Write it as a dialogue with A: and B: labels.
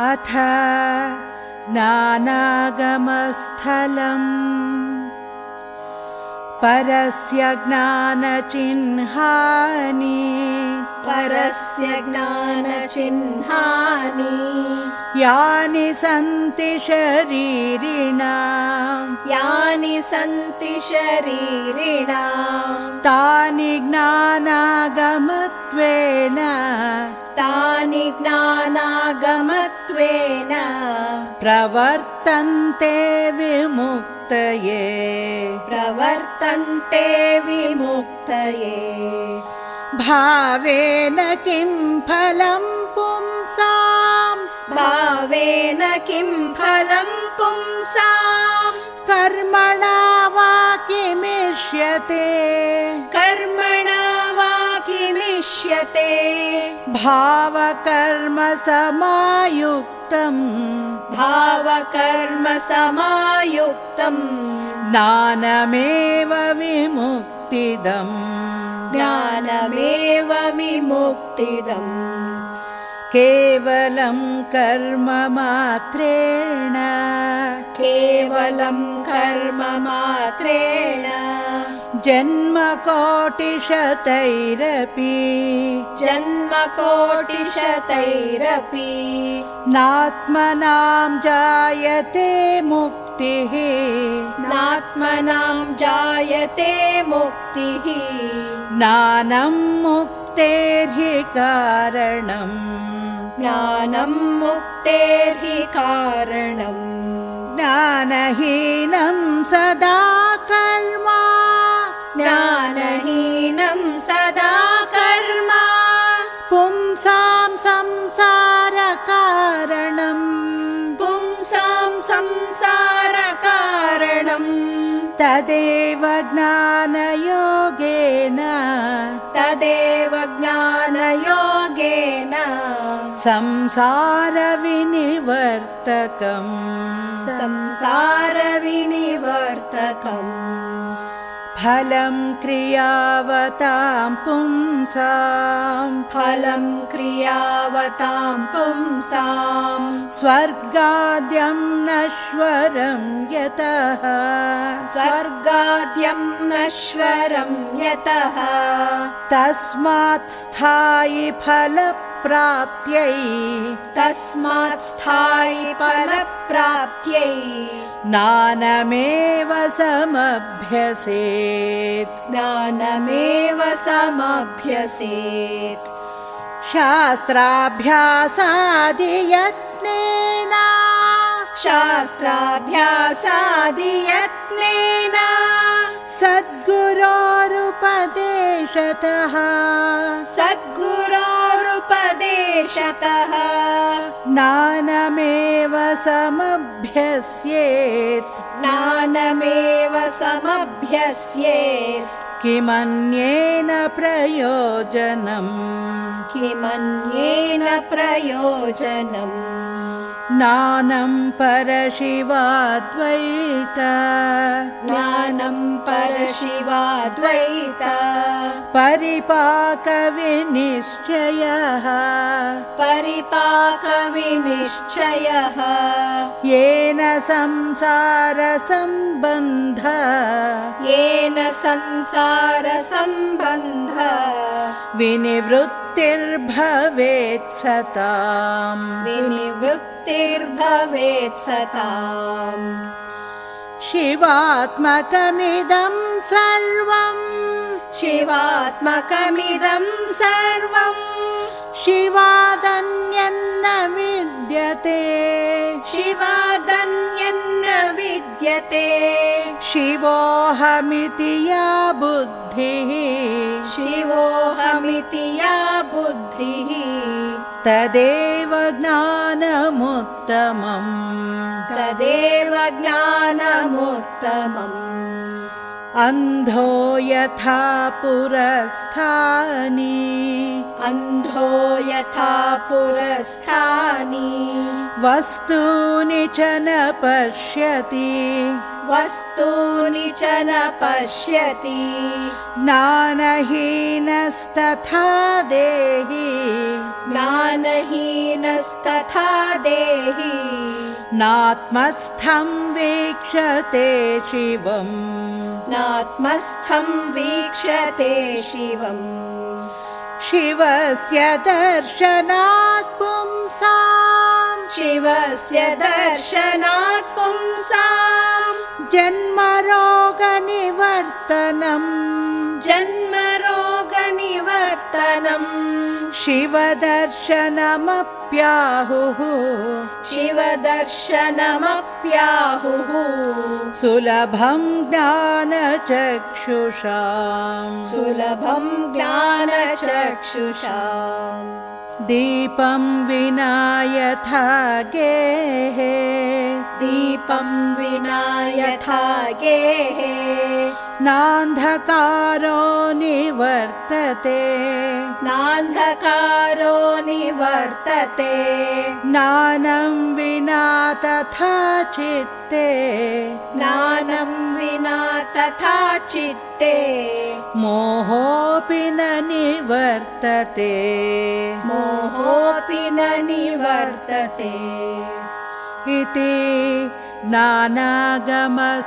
A: अथ नानागमस्थलम्। परस्य ज्ञानचिह्नानि।
B: परस्य ज्ञानचिह्नानि।
A: यानि सन्ति शरीरिणाम्
B: यानि सन्ति शरीरिणाम्
A: तानि ज्ञानागमत्वेन।
B: तानि ज्ञानागमत्वेन
A: प्रवर्तन्ते विमुक्तये।
B: प्रवर्तन्ते विमुक्तये।
A: भावेन किं फलं पुंसाम्।
B: भावेन किं फलं पुंसाम्।
A: कर्मणा वा किमिष्यते।
B: कर्मणा किमिष्यते
A: भावकर्मसमायुक्तम्
B: भावकर्मसमायुक्तम्
A: ज्ञानमेव विमुक्तिदम्
B: ज्ञानमेव विमुक्तिदम्
A: केवलं कर्ममात्रेण।
B: केवलं कर्ममात्रेण
A: जन्मकोटिशतैरपि।
B: जन्मकोटिशतैरपि।
A: नात्मनां जायते मुक्तिः।
B: नात्मनां जायते मुक्तिः।
A: ज्ञानं मुक्तेर्हि कारणम्।
B: ज्ञानं मुक्तेर्हि कारणम्।
A: ज्ञानहीनं सदा
B: संसारकारणम्।
A: तदेव ज्ञानयोगेन।
B: तदेव ज्ञानयोगेन।
A: संसारविनिवर्तकम्।
B: संसारविनिवर्तकम्
A: फलं क्रियावतां पुंसाम्
B: फलं क्रियावतां पुंसाम्
A: स्वर्गाद्यं नश्वरं यतः।
B: स्वर्गाद्यं नश्वरं यतः।
A: तस्मात् स्थायि फलप्राप्त्यै
B: तस्मात् स्थायि परप्राप्त्यै
A: ज्ञानमेव समभ्यसेत्।
B: ज्ञानमेव समभ्यसेत्।
A: शास्त्राभ्यासादियत्नेन।
B: शास्त्राभ्यासादियत्नेन।
A: सद्गुरोरुपदेशतः
B: सद्गुरोरुपदेशतः
A: ज्ञानमेव समभ्यस्येत्।
B: ज्ञानमेव समभ्यस्येत्।
A: किमन्येन प्रयोजनम्?
B: किमन्येन प्रयोजनम्
A: ज्ञानं परशिवाद्वैत।
B: ज्ञानं परशिवाद्वैत।
A: परिपाकविनिश्चयः।
B: परिपाकविनिश्चयः।
A: येन संसारसम्बन्ध।
B: येन संसारसम्बन्ध
A: विनिवृत्तिर्भवेत् सताम्
B: विनिवृत्तिर्भवेत् सताम्
A: शिवात्मकमिदं सर्वम्।
B: शिवात्मकमिदं सर्वम्।
A: शिवादन्यन्न विद्यते।
B: शिवादन्यन्न विद्यते।
A: शिवोऽहमिति या बुद्धिः
B: शिवोऽहमिति या बुद्धिः
A: तदेव ज्ञानमुत्तमम्।
B: तदेव ज्ञानमुत्तमम्
A: अन्धो यथा पुरस्थानि।
B: अन्धो यथा पुरस्थानि।
A: वस्तूनि च न पश्यति।
B: वस्तूनि च न पश्यति।
A: ज्ञानहीनस्तथा देहि।
B: ज्ञानहीनस्तथा देहि
A: नात्मस्थं वीक्षते शिवम्।
B: नात्मस्थं वीक्षते शिवम्।
A: शिवस्य दर्शनात् पुंसाम्।
B: शिवस्य दर्शनात् पुंसाम्।
A: जन्मरोगनिवर्तनम्।
B: जन्मरोगनिवर्तनम्
A: शिवदर्शनमप्याहुः।
B: शिवदर्शनमप्याहुः।
A: सुलभं ज्ञानचक्षुषाम्
B: सुलभं ज्ञानचक्षुषा।
A: दीपं विना यथा गेहे
B: दीपं विना यथा गेहे।
A: नान्धकारो निवर्तते।
B: नान्धकारो निवर्तते।
A: ज्ञानं विना तथा चित्ते।
B: ज्ञानं विना तथा चित्ते।
A: मोहोऽपि न निवर्तते।
B: मोहोऽपि न निवर्तते
A: इति नानागमस्थलम्